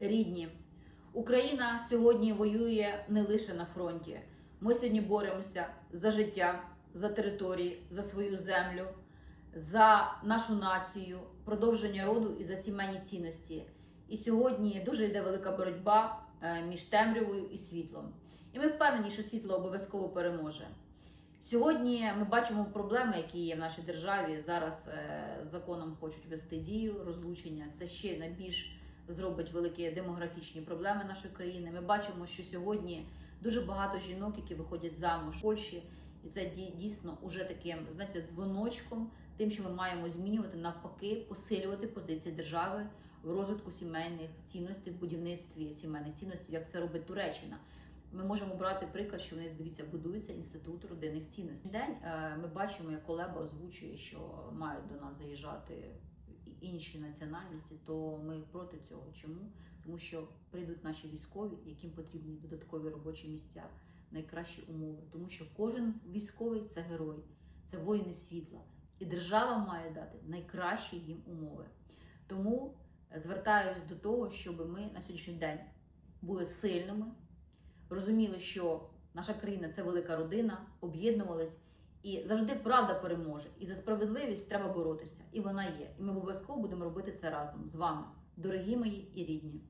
Рідні, Україна сьогодні воює не лише на фронті. Ми сьогодні боремося за життя, за території, за свою землю, за нашу націю, продовження роду і за сімейні цінності. І сьогодні дуже йде велика боротьба е, між темрявою і світлом. І ми впевнені, що світло обов'язково переможе. Сьогодні ми бачимо проблеми, які є в нашій державі. Зараз е, законом хочуть вести дію розлучення. Це ще найбільш зробить великі демографічні проблеми нашої країни. Ми бачимо, що сьогодні дуже багато жінок, які виходять замуж в Польщі, і це ді- дійсно уже таким знаєте, дзвоночком, тим, що ми маємо змінювати навпаки, посилювати позиції держави в розвитку сімейних цінностей, в будівництві сімейних цінностей, як це робить Туреччина. Ми можемо брати приклад, що вони дивіться, будується інститут родинних цінностей. День е, ми бачимо, як Колеба озвучує, що мають до нас заїжджати інші національності, то ми проти цього. Чому? Тому що прийдуть наші військові, яким потрібні додаткові робочі місця, найкращі умови. Тому що кожен військовий це герой, це воїни світла, і держава має дати найкращі їм умови. Тому звертаюсь до того, щоб ми на сьогоднішній день були сильними, розуміли, що наша країна це велика родина, об'єднувались. І завжди правда переможе. І за справедливість треба боротися. І вона є. І ми обов'язково будемо робити це разом з вами, дорогі мої і рідні.